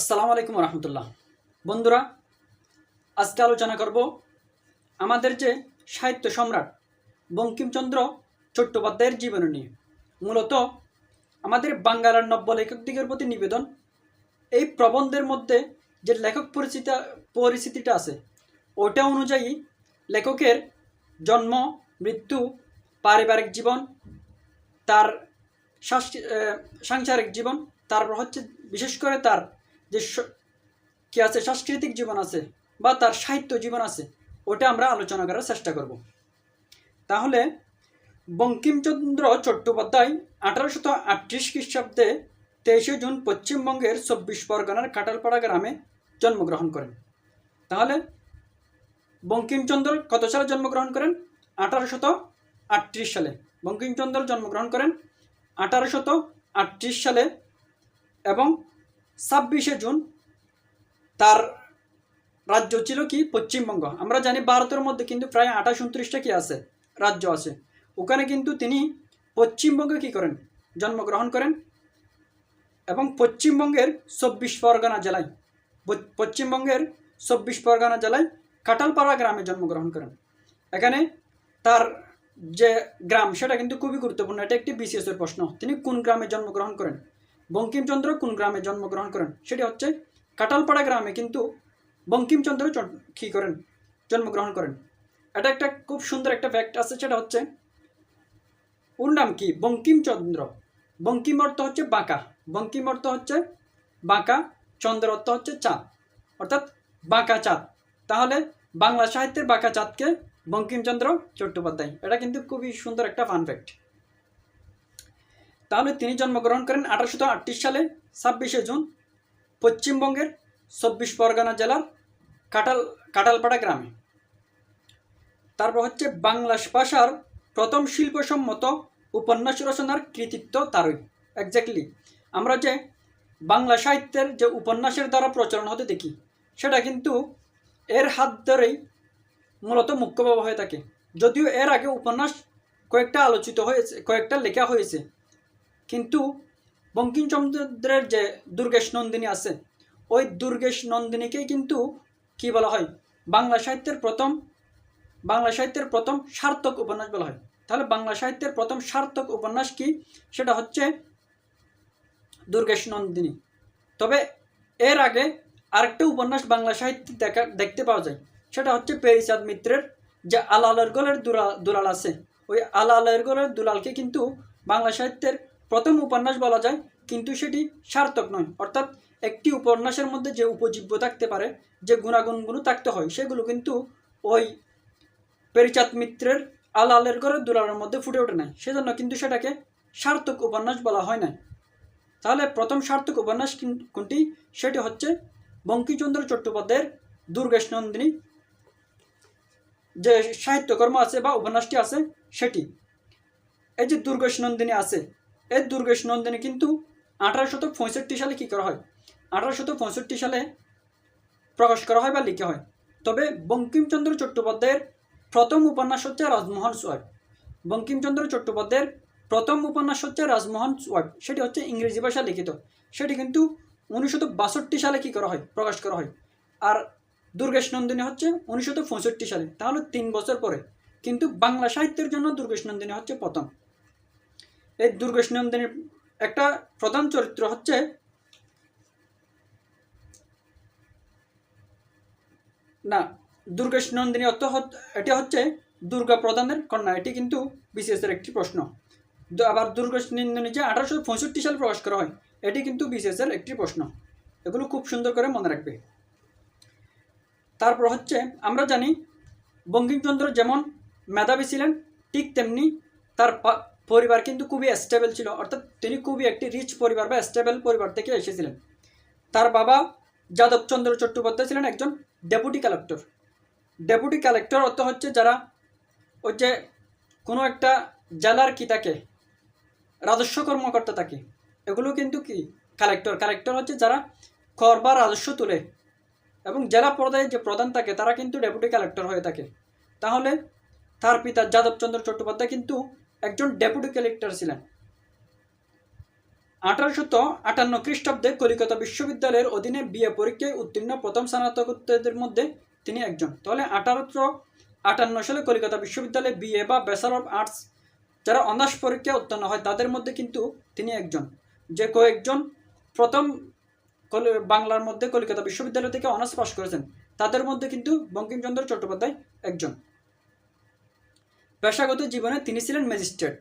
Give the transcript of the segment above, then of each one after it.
আসসালামু আলাইকুম রহমতুল্লাহ বন্ধুরা, আজকে আলোচনা করব আমাদের যে সাহিত্য সম্রাট বঙ্কিমচন্দ্র চট্টোপাধ্যায়ের জীবনী নিয়ে। মূলত আমাদের বাংলার নব্য লেখকদিগের প্রতি নিবেদন। এই প্রবন্ধের মধ্যে যে লেখক পরিচিতি পরিস্থিতিটা আছে, ওটা অনুযায়ী লেখকের জন্ম, মৃত্যু, পারিবারিক জীবন, তার সাংসারিক জীবন, তারপর হচ্ছে বিশেষ করে তার যে কি আছে? সাংস্কৃতিক জীবন আছে বা তার সাহিত্য জীবন আছে, ওটা আমরা আলোচনা করার চেষ্টা করব। তাহলে বঙ্কিমচন্দ্র চট্টোপাধ্যায় আঠারোশত আটত্রিশ খ্রিস্টাব্দে তেইশে জুন পশ্চিমবঙ্গের চব্বিশ পরগনার কাটালপাড়া গ্রামে জন্মগ্রহণ করেন। তাহলে বঙ্কিমচন্দ্র কত সালে জন্মগ্রহণ করেন? আঠারোশত আটত্রিশ সালে বঙ্কিমচন্দ্র জন্মগ্রহণ করেন। আঠারোশত আটত্রিশ সালে এবং ছাব্বিশে জুন তার রাজ্য ছিল কি? পশ্চিমবঙ্গ। আমরা জানি ভারতের মধ্যে কিন্তু প্রায় আঠাশ উনত্রিশটা কি আছে? রাজ্য আছে। ওখানে কিন্তু তিনি পশ্চিমবঙ্গে কি করেন? জন্মগ্রহণ করেন এবং পশ্চিমবঙ্গের চব্বিশ পরগনা জেলায় পশ্চিমবঙ্গের চব্বিশ পরগনা জেলায় কাটালপাড়া গ্রামে জন্মগ্রহণ করেন। এখানে তার যে গ্রাম, সেটা কিন্তু খুবই গুরুত্বপূর্ণ। এটা একটি বিসিএস এর প্রশ্ন। তিনি কোন গ্রামে জন্মগ্রহণ করেন? বঙ্কিমচন্দ্র কোন গ্রামে জন্মগ্রহণ করেন? সেটি হচ্ছে কাটালপাড়া গ্রামে কিন্তু বঙ্কিমচন্দ্র কী করেন? জন্মগ্রহণ করেন। এটা একটা খুব সুন্দর একটা ফ্যাক্ট আছে, সেটা হচ্ছে ওর নাম কি? বঙ্কিমচন্দ্র। বঙ্কিম অর্থ হচ্ছে বাঁকা। বঙ্কিম অর্থ হচ্ছে বাঁকা চন্দ্র অর্থ হচ্ছে চাঁদ। অর্থাৎ বাঁকা চাঁদ। তাহলে বাংলা সাহিত্যের বাঁকা চাঁদকে বঙ্কিমচন্দ্র চট্টোপাধ্যায়। এটা কিন্তু খুবই সুন্দর একটা ফান ফ্যাক্ট তাহলে তিনি জন্মগ্রহণ করেন আঠারোশো আটত্রিশ সালে, ছাব্বিশে জুন, পশ্চিমবঙ্গের চব্বিশ পরগনা জেলার কাটাল, কাটালপাড়া গ্রামে। তারপর হচ্ছে বাংলা ভাষার প্রথম শিল্পসম্মত উপন্যাস রচনার কৃতিত্ব তারই একজ্যাক্টলি আমরা যে বাংলা সাহিত্যের যে উপন্যাসের দ্বারা প্রচলন হতে দেখি, সেটা কিন্তু এর হাত ধরেই মূলত মুখ্যভাবে হয়ে থাকে। যদিও এর আগে উপন্যাস কয়েকটা আলোচিত হয়েছে, কয়েকটা লেখা হয়েছে কিন্তু বঙ্কিমচন্দ্রের যে দুর্গেশ নন্দিনী আছে, ওই দুর্গেশ নন্দিনীকেই কিন্তু কি বলা হয়? বাংলা সাহিত্যের প্রথম, বাংলা সাহিত্যের প্রথম সার্থক উপন্যাস বলা হয়। তাহলে বাংলা সাহিত্যের প্রথম সার্থক উপন্যাস কি? সেটা হচ্ছে দুর্গেশ নন্দিনী। তবে এর আগে আরেকটা উপন্যাস বাংলা সাহিত্যে দেখা, দেখতে পাওয়া যায়। সেটা হচ্ছে পেরিচাঁদ মিত্রের যে আলালের গোলের দুলাল দুলাল আছে, ওই আলালের গলের দুলালকে কিন্তু বাংলা সাহিত্যের প্রথম উপন্যাস বলা যায়, কিন্তু সেটি সার্থক নয়। অর্থাৎ একটি উপন্যাসের মধ্যে যে উপজীব্য থাকতে পারে, যে গুণাগুণগুলো থাকতে হয়, সেগুলো কিন্তু ওই পেরিচাঁদ মিত্রের আলালের ঘরের দুলালের মধ্যে ফুটে ওঠে নাই। সেজন্য কিন্তু সেটাকে সার্থক উপন্যাস বলা হয় না তাহলে প্রথম সার্থক উপন্যাস কোনটি? সেটি হচ্ছে বঙ্কিমচন্দ্র চট্টোপাধ্যায়ের দুর্গেশ নন্দিনী যে সাহিত্যকর্ম আছে বা উপন্যাসটি আছে, সেটি। এই যে দুর্গেশ নন্দিনী আছে এই দুর্গেশ নন্দিনী কিন্তু আঠারোশত পঁয়ষট্টি সালে কী করা হয়? আঠারোশত পঁয়ষট্টি সালে প্রকাশ করা হয় বা লিখা হয়। তবে বঙ্কিমচন্দ্র চট্টোপাধ্যায়ের প্রথম উপন্যাস হচ্ছে রাজমোহন সোয়াব বঙ্কিমচন্দ্র চট্টোপাধ্যায়ের প্রথম উপন্যাস হচ্ছে রাজমোহন সোয়াব সেটি হচ্ছে ইংরেজি ভাষা লিখিত। সেটি কিন্তু উনিশশো বাষট্টি সালে কী করা হয়? প্রকাশ করা হয়। আর দুর্গেশ নন্দিনী হচ্ছে উনিশশো পঁয়ষট্টি সালে। তাহলে তিন বছর পরে। কিন্তু বাংলা সাহিত্যের জন্য দুর্গেশ নন্দিনী হচ্ছে প্রথম। এই দুর্গেশ নন্দিনীর একটা প্রধান চরিত্র হচ্ছে না দুর্গেশ নন্দিনী অর্থ এটি হচ্ছে দুর্গা প্রধানের কন্যা। এটি কিন্তু বিসিএসের একটি প্রশ্ন। আবার দুর্গেশ নন্দিনী যে আঠারোশো পঁয়ষট্টি সালে প্রকাশ করা হয়, এটি কিন্তু বিসিএসের একটি প্রশ্ন। এগুলো খুব সুন্দর করে মনে রাখবে। তারপর হচ্ছে, আমরা জানি বঙ্কিমচন্দ্র যেমন মেধাবী ছিলেন, ঠিক তেমনি তার পরিবার কিন্তু খুবই স্টেবল ছিল। অর্থাৎ তিনি খুবই একটি রিচ পরিবার বা স্টেবল পরিবার থেকে এসেছিলেন। তার বাবা যাদবচন্দ্র চট্টোপাধ্যায় ছিলেন একজন ডেপুটি কালেক্টর ডেপুটি কালেক্টর অর্থ হচ্ছে যারা ওই যে কোনো একটা জেলার কি থাকে রাজস্ব কর্মকর্তা থাকে এগুলো কিন্তু কি? কালেক্টর কালেক্টর হচ্ছে যারা কর বা রাজস্ব তুলে এবং জেলা পর্যায়ে যে প্রধান থাকে তারা কিন্তু ডেপুটি কালেক্টর হয়ে থাকে। তাহলে তার পিতা যাদবচন্দ্র চট্টোপাধ্যায় কিন্তু একজন ডেপুটি কালেক্টর ছিলেন। আঠারোশত আটান্ন খ্রিস্টাব্দে কলিকাতা বিশ্ববিদ্যালয়ের অধীনে বিএ পরীক্ষায় উত্তীর্ণ প্রথম স্নাতকোত্তরদের মধ্যে তিনি একজন। তাহলে আঠারোশো আটান্ন সালে কলিকাতা বিশ্ববিদ্যালয়ে বিএ বা ব্যাচেলর অফ আর্টস যারা অনার্স পরীক্ষায় উত্তীর্ণ হয়, তাদের মধ্যে কিন্তু তিনি একজন। যে কয়েকজন প্রথম বাংলার মধ্যে কলিকাতা বিশ্ববিদ্যালয় থেকে অনার্স পাশ করেছেন, তাদের মধ্যে কিন্তু বঙ্কিমচন্দ্র চট্টোপাধ্যায় একজন। পেশাগত জীবনে তিনি ছিলেন ম্যাজিস্ট্রেট।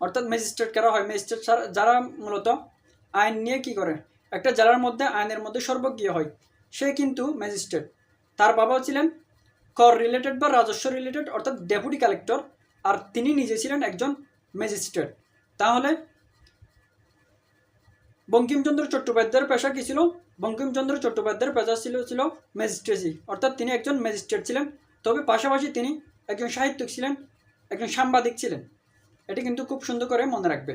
অর্থাৎ ম্যাজিস্ট্রেট কারা হয়? ম্যাজিস্ট্রেট যারা মূলত আইন নিয়ে কি করে? একটা জেলার মধ্যে আইনের মধ্যে সর্বজ্ঞ হয়। সে কিন্তু ম্যাজিস্ট্রেট। তার বাবাও ছিলেন কর রিলেটেড বা রাজস্ব রিলেটেড, অর্থাৎ ডেপুটি কালেক্টর, আর তিনি নিজে ছিলেন একজন ম্যাজিস্ট্রেট। তাহলে বঙ্কিমচন্দ্র চট্টোপাধ্যায়ের পেশা কী ছিল? বঙ্কিমচন্দ্র চট্টোপাধ্যায়ের পেশা ছিল ছিল ম্যাজিস্ট্রেসি। অর্থাৎ তিনি একজন ম্যাজিস্ট্রেট ছিলেন। তবে পাশাপাশি তিনি একজন সাহিত্যিক ছিলেন। একজন সাংবাদিক ছিলেন। এটি কিন্তু খুব সুন্দর করে মনে রাখবে।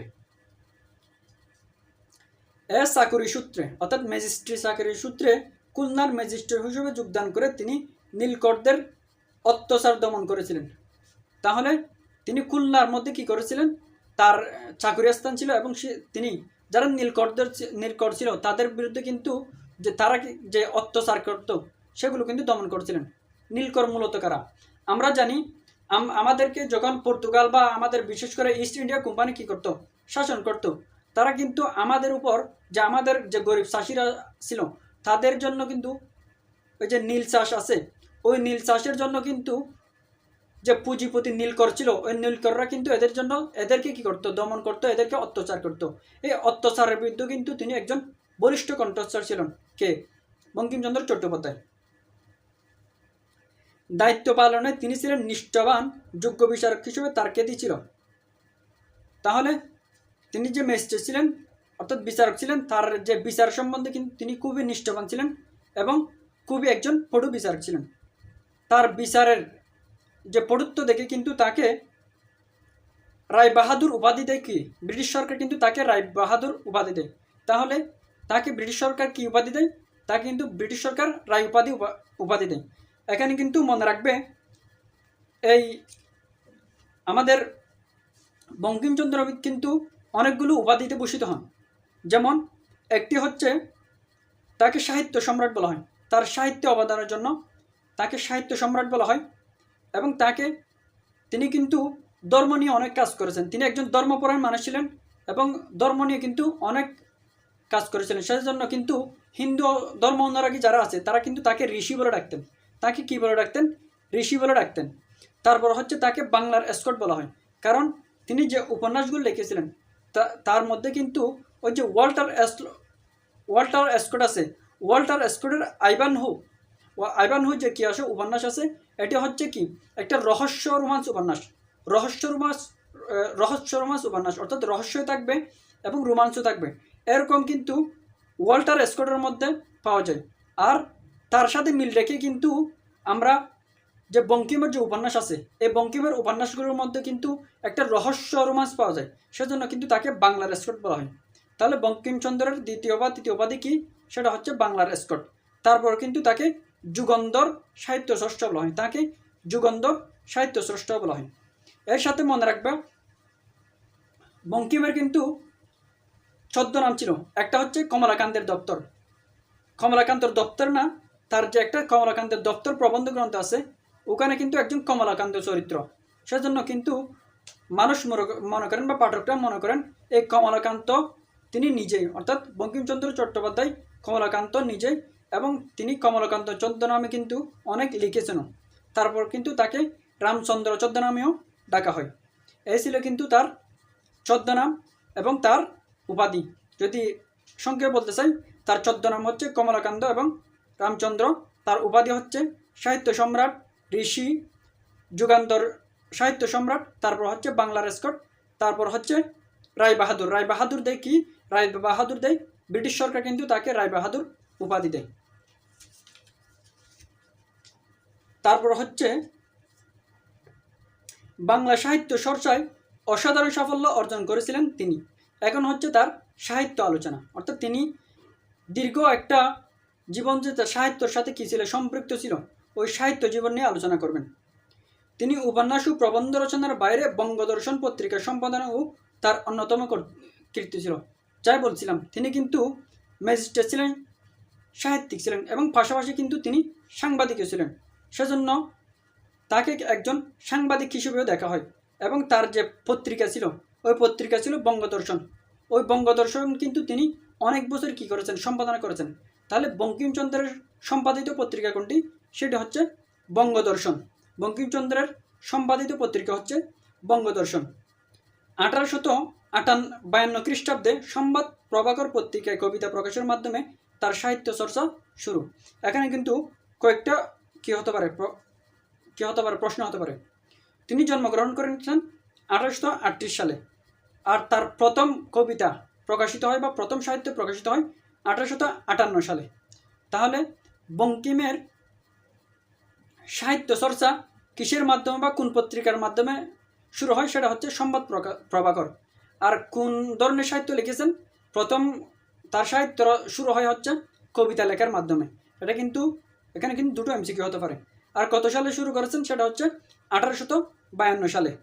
এ চাকুরি সূত্রে, অর্থাৎ ম্যাজিস্ট্রেট চাকুরি সূত্রে খুলনার ম্যাজিস্ট্রেট হিসেবে যোগদান করে তিনি নীলকরদের অত্যাচার দমন করেছিলেন। তাহলে তিনি খুলনার মধ্যে কি করেছিলেন? তার চাকুরি স্থান ছিল এবং সে তিনি যারা নীলকরদের নীলকর ছিল, তাদের বিরুদ্ধে কিন্তু যে তারা যে অত্যাচার করত, সেগুলো কিন্তু দমন করেছিলেন। নীলকর মূলত কারা? আমরা জানি আমাদেরকে যখন পর্তুগাল বা আমাদের বিশেষ করে ইস্ট ইন্ডিয়া কোম্পানি কি করত? শাসন করত। তারা কিন্তু আমাদের উপর যে আমাদের যে গরিব চাষিরা ছিল, তাদের জন্য কিন্তু ওই যে নীল চাষ আছে, ওই নীল চাষের জন্য কিন্তু যে পুঁজিপতি নীলকর ছিল, ওই নীলকররা কিন্তু এদের জন্য এদেরকে কি করতো? দমন করতো, এদেরকে অত্যাচার করতো। এই অত্যাচারের বিরুদ্ধে কিন্তু তিনি একজন বলিষ্ঠ কণ্ঠস্বর ছিলেন। কে? বঙ্কিমচন্দ্র চট্টোপাধ্যায়। দায়িত্ব পালনে তিনি ছিলেন নিষ্ঠবান, যোগ্য বিচারক হিসেবে তার খ্যাতি ছিল। তাহলে তিনি যে ম্যাজিস্ট্রেট ছিলেন, অর্থাৎ বিচারক ছিলেন, তার যে বিচার সম্বন্ধে কিন্তু তিনি খুবই নিষ্ঠবান ছিলেন এবং খুবই একজন পটু বিচারক ছিলেন। তার বিচারের যে পটুত্ব দেখে কিন্তু তাকে রায় বাহাদুর উপাধি দেয় কি? ব্রিটিশ সরকার কিন্তু তাকে রায় বাহাদুর উপাধি দেয়। তাহলে তাকে ব্রিটিশ সরকার কি উপাধি দেয়? তাকে কিন্তু ব্রিটিশ সরকার রায় উপাধি উপা- উপাধি দেয়। এখানে কিন্তু মনে রাখবে, এই আমাদের বঙ্কিমচন্দ্র কিন্তু অনেকগুলো উপাধিতে ভূষিত হন। যেমন একটি হচ্ছে তাকে সাহিত্য সম্রাট বলা হয়। তার সাহিত্য অবদানের জন্য তাকে সাহিত্য সম্রাট বলা হয় এবং তাকে তিনি কিন্তু ধর্ম নিয়ে অনেক কাজ করেছেন। তিনি একজন ধর্মপরায়ণ মানুষ ছিলেন এবং ধর্ম নিয়ে কিন্তু অনেক কাজ করেছিলেন। সেজন্য কিন্তু হিন্দু ধর্ম অনুরাগী যারা আছে, তারা কিন্তু তাকে ঋষি বলে ডাকতেন। তাকে কি বলে ডাকতেন? ঋষি বলে ডাকতেন। তারপর হচ্ছে তাকে বাংলার এসকট বলা হয়। কারণ তিনি যে উপন্যাসগুলো লিখেছিলেন তার মধ্যে কিন্তু ওই যে ওয়াল্টার ওয়াল্টার এসকট আছে। ওয়াল্টার এসকটের আইবান হু আইবান হু যে কি আছে উপন্যাস আছে, এটি হচ্ছে কি? একটা রহস্য রোমাঞ্চ উপন্যাস। রহস্য রোমাঞ্চ রহস্য রোমাঞ্চ উপন্যাস। অর্থাৎ রহস্য থাকবে এবং রোমাঞ্চ থাকবে। এরকম কিন্তু ওয়াল্টার এসকটের মধ্যে পাওয়া যায়। আর তার সাথে মিল রেখে কিন্তু আমরা যে বঙ্কিমের যে উপন্যাস আছে, এই বঙ্কিমের উপন্যাসগুলোর মধ্যে কিন্তু একটা রহস্য রোমাঞ্চ পাওয়া যায়। সেজন্য কিন্তু তাকে বাংলার এসকট বলা হয়। তাহলে বঙ্কিমচন্দ্রের দ্বিতীয় বা তৃতীয় উপাধি কি? সেটা হচ্ছে বাংলার এসকট তারপর কিন্তু তাকে যুগন্ধর সাহিত্য স্রষ্টা বলা হয়। তাকে যুগন্ধর সাহিত্য স্রষ্টা বলা হয়। এর সাথে মনে রাখবে, বঙ্কিমের কিন্তু ছদ্ম নাম ছিল। একটা হচ্ছে কমলাকান্তের দপ্তর। কমলাকান্তর দপ্তর না তার যে একটা কমলাকান্তের দপ্তর প্রবন্ধ গ্রন্থ আছে, ওখানে কিন্তু একজন কমলাকান্ত চরিত্র। সেজন্য কিন্তু মানুষ মনে- করেন বা পাঠকরা মনে করেন, এই কমলাকান্ত তিনি নিজেই, অর্থাৎ বঙ্কিমচন্দ্র চট্টোপাধ্যায় কমলাকান্ত নিজেই এবং তিনি কমলাকান্ত ছদ্মনামে কিন্তু অনেক লিখেছেন তারপর কিন্তু তাকে রামচন্দ্র ছদ্মনামেও ডাকা হয়। এই ছিল কিন্তু তার ছদ্মনাম এবং তার উপাধি। যদি সংক্ষেপে বলতে চাই, তার ছদ্মনাম হচ্ছে কমলাকান্ত এবং রামচন্দ্র, তার উপাধি হচ্ছে সাহিত্য সম্রাট ঋষি যুগান্তর সাহিত্য সম্রাট, তারপর হচ্ছে বাংলার এসকট তারপর হচ্ছে রায় বাহাদুর রায় বাহাদুর দেয় কি? রায় বাহাদুর দেয়, ব্রিটিশ সরকার কিন্তু তাকে রায় বাহাদুর উপাধি দেয়। তারপর হচ্ছে বাংলা সাহিত্য চর্চায় অসাধারণ সাফল্য অর্জন করেছিলেন তিনি। এখন হচ্ছে তার সাহিত্য আলোচনা। অর্থাৎ তিনি দীর্ঘ একটা জীবন যে তার সাহিত্যর সাথে কী ছিল? সম্পৃক্ত ছিল। ওই সাহিত্য জীবন নিয়ে আলোচনা করবেন। তিনি উপন্যাস ও প্রবন্ধ রচনার বাইরে বঙ্গদর্শন পত্রিকা সম্পাদনা ও তার অন্যতম কর- কীর্তি ছিল। যাই বলছিলাম, তিনি কিন্তু ম্যাজিস্ট্রেট ছিলেন, সাহিত্যিক ছিলেন এবং পাশাপাশি কিন্তু তিনি সাংবাদিকও ছিলেন। সেজন্য তাকে একজন সাংবাদিক হিসেবেও দেখা হয় এবং তার যে পত্রিকা ছিল, ওই পত্রিকা ছিল বঙ্গদর্শন। ওই বঙ্গদর্শন কিন্তু তিনি অনেক বছর কী করেছেন? সম্পাদনা করেছেন। তাহলে বঙ্কিমচন্দ্রের সম্পাদিত পত্রিকা কোনটি? সেটি হচ্ছে বঙ্গদর্শন। বঙ্কিমচন্দ্রের সম্পাদিত পত্রিকা হচ্ছে বঙ্গদর্শন। আঠারোশত আটান, বায়ান্ন খ্রিস্টাব্দে সংবাদ প্রভাকর পত্রিকায় কবিতা প্রকাশের মাধ্যমে তার সাহিত্য চর্চা শুরু। এখানে কিন্তু কয়েকটা কী হতে পারে কী হতে পারে, প্রশ্ন হতে পারে। তিনি জন্মগ্রহণ করেছেন আঠারোশো আটত্রিশ সালে। আর তার প্রথম কবিতা প্রকাশিত হয় বা প্রথম সাহিত্য প্রকাশিত হয় আঠারোশত আটান্ন সালে। তাহলে বঙ্কিমের সাহিত্য চর্চা কিসের মাধ্যমে বা কোন পত্রিকার মাধ্যমে শুরু হয় সেটা হচ্ছে প্রকা- প্রভাকর। আর কোন ধরনের সাহিত্য লিখেছেন? প্রথম তার সাহিত্য শুরু হয় হচ্ছে কবিতা লেখার মাধ্যমে। এটা কিন্তু এখানে কিন্তু দুটো এমসিকিউ হতে পারে। আর কত সালে শুরু করেছেন? সেটা হচ্ছে আঠারোশত বায়ান্ন সালে।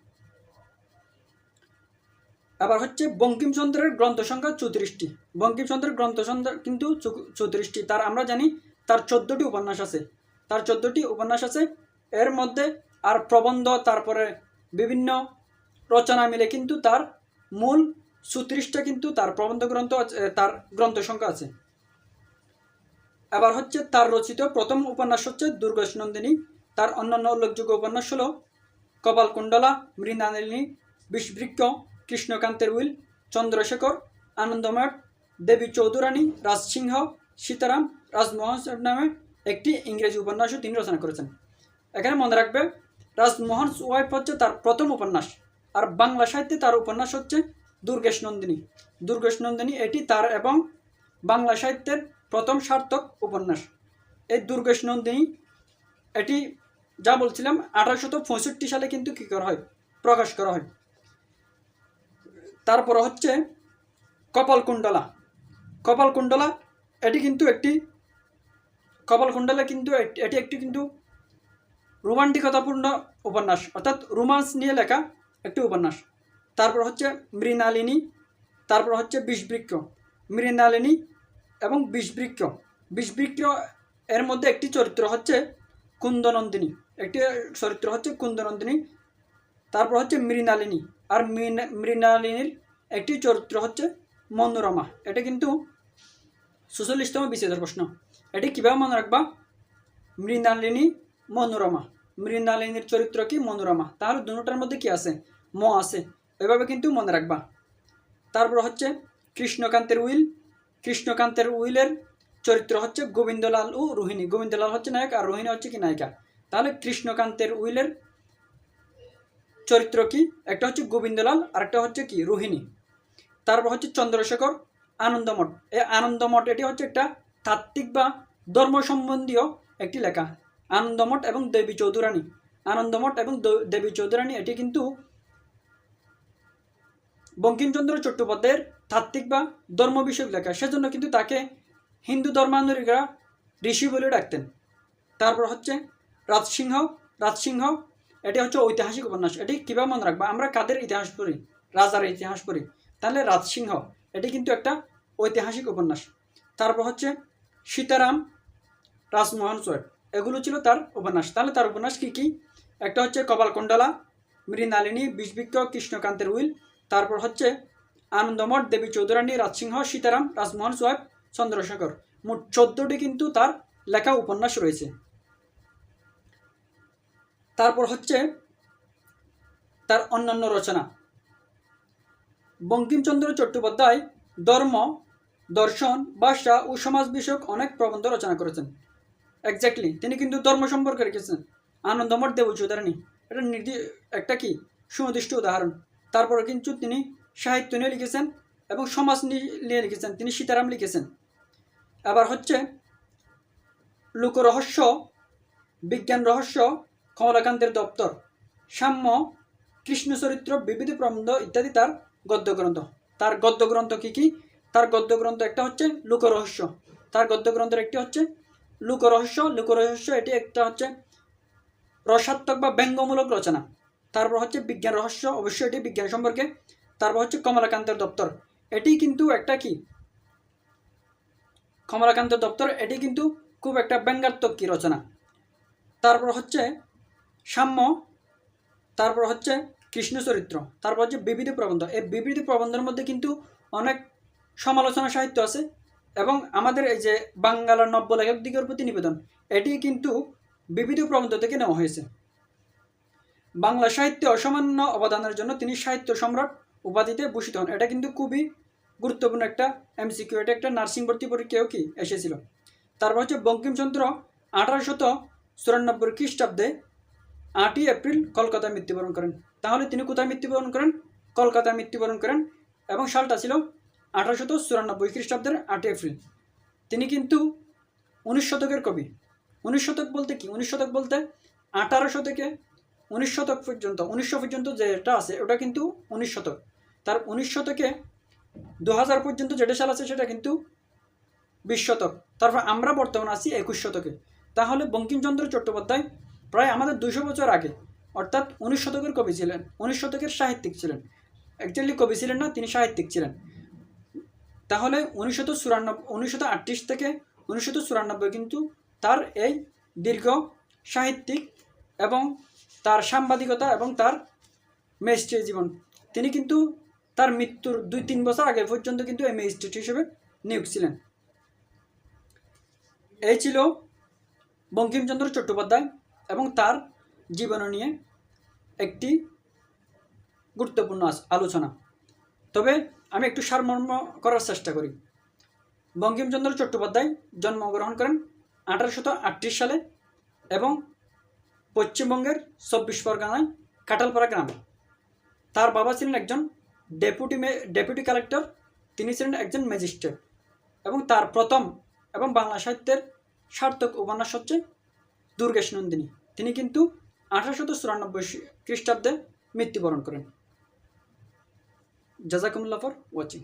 আবার হচ্ছে বঙ্কিমচন্দ্রের গ্রন্থ সংখ্যা চৌত্রিশটি। বঙ্কিমচন্দ্রের গ্রন্থ সংখ্যা কিন্তু চৌত্রিশটি। তার আমরা জানি তার চোদ্দোটি উপন্যাস আছে। তার চোদ্দোটি উপন্যাস আছে। এর মধ্যে আর প্রবন্ধ, তারপরে বিভিন্ন রচনা মিলে কিন্তু তার মূল চৌত্রিশটা কিন্তু তার প্রবন্ধ গ্রন্থ তার গ্রন্থ সংখ্যা আছে। আবার হচ্ছে তার রচিত প্রথম উপন্যাস হচ্ছে দুর্গেশ নন্দিনী তার অন্যান্য উল্লেখযোগ্য উপন্যাস হল কপালকুণ্ডলা, মৃণালিনী, বিষবৃক্ষ কৃষ্ণকান্তের উইল, চন্দ্রশেখর আনন্দময় দেবী চৌধুরানী, রাজসিংহ, সীতারাম, রাজমোহন নামে একটি ইংরেজি উপন্যাসও তিনি রচনা করেছেন। এখানে মনে রাখবে, রাজমোহন ওয়াইফ হচ্ছে তার প্রথম উপন্যাস, আর বাংলা সাহিত্যে তার উপন্যাস হচ্ছে দুর্গেশ নন্দিনী। দুর্গেশ নন্দিনী এটি তার এবং বাংলা সাহিত্যের প্রথম সার্থক উপন্যাস। এই দুর্গেশ নন্দিনী, এটি যা বলছিলাম, আঠারোশত পঁয়ষট্টি সালে কিন্তু কী করা হয়? প্রকাশ করা হয়। তারপর হচ্ছে কপালকুণ্ডলা। কপালকুণ্ডলা, এটি কিন্তু একটি কপালকুণ্ডলা কিন্তু এট- একটি কিন্তু রোমান্টিকতাপূর্ণ উপন্যাস, অর্থাৎ রোমান্স নিয়ে লেখা একটি উপন্যাস। তারপর হচ্ছে মৃণালিনী, তারপর হচ্ছে বিষবৃক্ষ। মৃণালিনী এবং বিষবৃক্ষ। বিষবৃক্ষ এর মধ্যে একটি চরিত্র হচ্ছে কুন্দনন্দিনী। একটি চরিত্র হচ্ছে কুন্দনন্দিনী। তারপর হচ্ছে মৃণালিনী। আর মৃণালিনীর একটি চরিত্র হচ্ছে মনোরমা। এটা কিন্তু সুচল্লিশতম বিশেষের প্রশ্ন। এটি কীভাবে মনে রাখবা? মৃণালিনী, মনোরমা। মৃণালিনীর চরিত্র কি মনোরমা? তাহলে দুটার মধ্যে কি আছে? ম আছে। এভাবে কিন্তু মনে রাখবা। তারপর হচ্ছে কৃষ্ণকান্তের উইল। কৃষ্ণকান্তের উইলের চরিত্র হচ্ছে গোবিন্দলাল ও রোহিণী। গোবিন্দলাল হচ্ছে নায়ক আর রোহিণী হচ্ছে কি নায়িকা? তাহলে কৃষ্ণকান্তের উইলের চরিত্র কি? একটা হচ্ছে গোবিন্দলাল আর একটা হচ্ছে কি? রোহিণী। তারপর হচ্ছে চন্দ্রশেখর, আনন্দমঠ। এই আনন্দমঠ এটি হচ্ছে একটা তাত্ত্বিক বা ধর্ম সম্বন্ধীয় একটি লেখা। আনন্দমঠ এবং দেবী চৌধুরানী। আনন্দমঠ এবং দেবী চৌধুরানী এটি কিন্তু বঙ্কিমচন্দ্র চট্টোপাধ্যায়ের তাত্ত্বিক বা ধর্ম বিষয়ক লেখা। সেজন্য কিন্তু তাকে হিন্দু ধর্মানুরীরা ঋষি বলে ডাকতেন। তারপর হচ্ছে রাজসিংহ রাজসিংহ এটি হচ্ছে ঐতিহাসিক উপন্যাস। এটি কীভাবে মনে রাখবা? আমরা কাদের ইতিহাস পড়ি? রাজার ইতিহাস পড়ি। তাহলে রাজসিংহ, এটি কিন্তু একটা ঐতিহাসিক উপন্যাস। তারপর হচ্ছে সীতারাম, রাজমোহন সোয়েব এগুলো ছিল তার উপন্যাস। তাহলে তার উপন্যাস কী কী? একটা হচ্ছে কপালকুণ্ডলা, মৃণালিনী, বিষবৃক্ষ, কৃষ্ণকান্তের উইল। তারপর হচ্ছে আনন্দমঠ, দেবী চৌধুরানী, রাজসিংহ, সীতারাম, রাজমোহন সোয়েব চন্দ্রশেখর। মোট চোদ্দোটি কিন্তু তার লেখা উপন্যাস রয়েছে। তারপর হচ্ছে তার অন্যান্য রচনা। বঙ্কিমচন্দ্র চট্টোপাধ্যায় ধর্ম, দর্শন, ভাষা ও সমাজ বিষয়ক অনেক প্রবন্ধ রচনা করেছেন। এক্স্যাক্টলি তিনি কিন্তু ধর্ম সম্পর্কে রেখেছেন। আনন্দমঠ দেব চৌধুরানী এটা নির্দি, একটা কি? সুনির্দিষ্ট উদাহরণ। তারপরে কিন্তু তিনি সাহিত্য নিয়ে লিখেছেন এবং সমাজ নিয়ে লিখেছেন। তিনি সীতারাম লিখেছেন। আবার হচ্ছে লোকরহস্য, বিজ্ঞান রহস্য কমলাকান্তের দপ্তর। সাম্য কৃষ্ণ চরিত্র বিবিধ প্রবন্ধ ইত্যাদি তার গদ্যগ্রন্থ। তার গদ্য গ্রন্থ কী কী? তার গদ্যগ্রন্থ একটা হচ্ছে লোকরহস্য। তার গদ্য গ্রন্থের একটি হচ্ছে লোকরহস্য। লোকরহস্য এটি একটা হচ্ছে রসাত্মক বা ব্যঙ্গমূলক রচনা। তারপর হচ্ছে বিজ্ঞান রহস্য, অবশ্যই এটি বিজ্ঞান সম্পর্কে। তারপর হচ্ছে কমলাকান্তের দপ্তর। এটি কিন্তু একটা কি? কমলাকান্ত দপ্তর, এটি কিন্তু খুব একটা ব্যঙ্গাত্মক কি রচনা। তারপর হচ্ছে সাম্য, তারপর হচ্ছে কৃষ্ণ চরিত্র, তারপর হচ্ছে বিবিধ প্রবন্ধ। এই বিবিধ প্রবন্ধের মধ্যে কিন্তু অনেক সমালোচনা সাহিত্য আছে এবং আমাদের এই যে বাঙ্গালার নব্য লেখক দিকের প্রতি নিবেদন, এটি কিন্তু বিবিধ প্রবন্ধ থেকে নেওয়া হয়েছে। বাংলা সাহিত্যে অসামান্য অবদানের জন্য তিনি সাহিত্য সম্রাট উপাধিতে ভূষিত হন। এটা কিন্তু খুবই গুরুত্বপূর্ণ একটা এমসিকিউ, এটা একটা নার্সিং ভর্তি পরীক্ষাও কি এসেছিল। তারপর হচ্ছে বঙ্কিমচন্দ্র আঠারোশত চুরানব্বই খ্রিস্টাব্দে আটই এপ্রিল কলকাতায় মৃত্যুবরণ করেন। তাহলে তিনি কোথায় মৃত্যুবরণ করেন? কলকাতায় মৃত্যুবরণ করেন এবং সালটা ছিল আঠারোশত চুরানব্বই খ্রিস্টাব্দের আটই এপ্রিল। তিনি কিন্তু উনিশ শতকের কবি। উনিশ শতক বলতে কি? উনিশ শতক বলতে আঠারোশো থেকে উনিশ শতক পর্যন্ত উনিশশো পর্যন্ত যেটা আছে, ওটা কিন্তু উনিশ শতক। তার উনিশ শতকে দু হাজার পর্যন্ত যেটা সাল আছে, সেটা কিন্তু বিশ শতক। তারপর আমরা বর্তমান আছি একুশ শতকে। তাহলে বঙ্কিমচন্দ্র চট্টোপাধ্যায় প্রায় আমাদের দুশো বছর আগে, অর্থাৎ উনিশ শতকের কবি ছিলেন, উনিশ শতকের সাহিত্যিক ছিলেন। অ্যাকচুয়ালি কবি ছিলেন না, তিনি সাহিত্যিক ছিলেন। তাহলে উনিশশত চুরানব্বই উনিশশত আটত্রিশ থেকে উনিশশত চুরানব্বই কিন্তু তার এই দীর্ঘ সাহিত্যিক এবং তার সাংবাদিকতা এবং তার ম্যাজিস্ট্রেট জীবন, তিনি কিন্তু তার মৃত্যুর দুই তিন বছর আগে পর্যন্ত কিন্তু এই ম্যাজিস্ট্রেট হিসেবে নিয়োগ ছিলেন। এই ছিল বঙ্কিমচন্দ্র চট্টোপাধ্যায়। এবং তার জীবন নিয়ে একটি গুরুত্বপূর্ণ আলোচনা। তবে আমি একটু সারমর্ম করার চেষ্টা করি। বঙ্কিমচন্দ্র চট্টোপাধ্যায় জন্মগ্রহণ করেন আঠারোশত আটত্রিশ সালে এবং পশ্চিমবঙ্গের চব্বিশ পরগনায় কাটালপাড়া গ্রামে। তার বাবা ছিলেন একজন ডেপুটি মে ডেপুটি কালেক্টর, তিনি ছিলেন একজন ম্যাজিস্ট্রেট এবং তার প্রথম এবং বাংলা সাহিত্যের সার্থক উপন্যাস হচ্ছে দুর্গেশ নন্দিনী তিনি কিন্তু আঠারোশত চুরানব্বই খ্রিস্টাব্দে মৃত্যুবরণ করেন। জাজাকুমুল্লাহ ফর ওয়াচিং।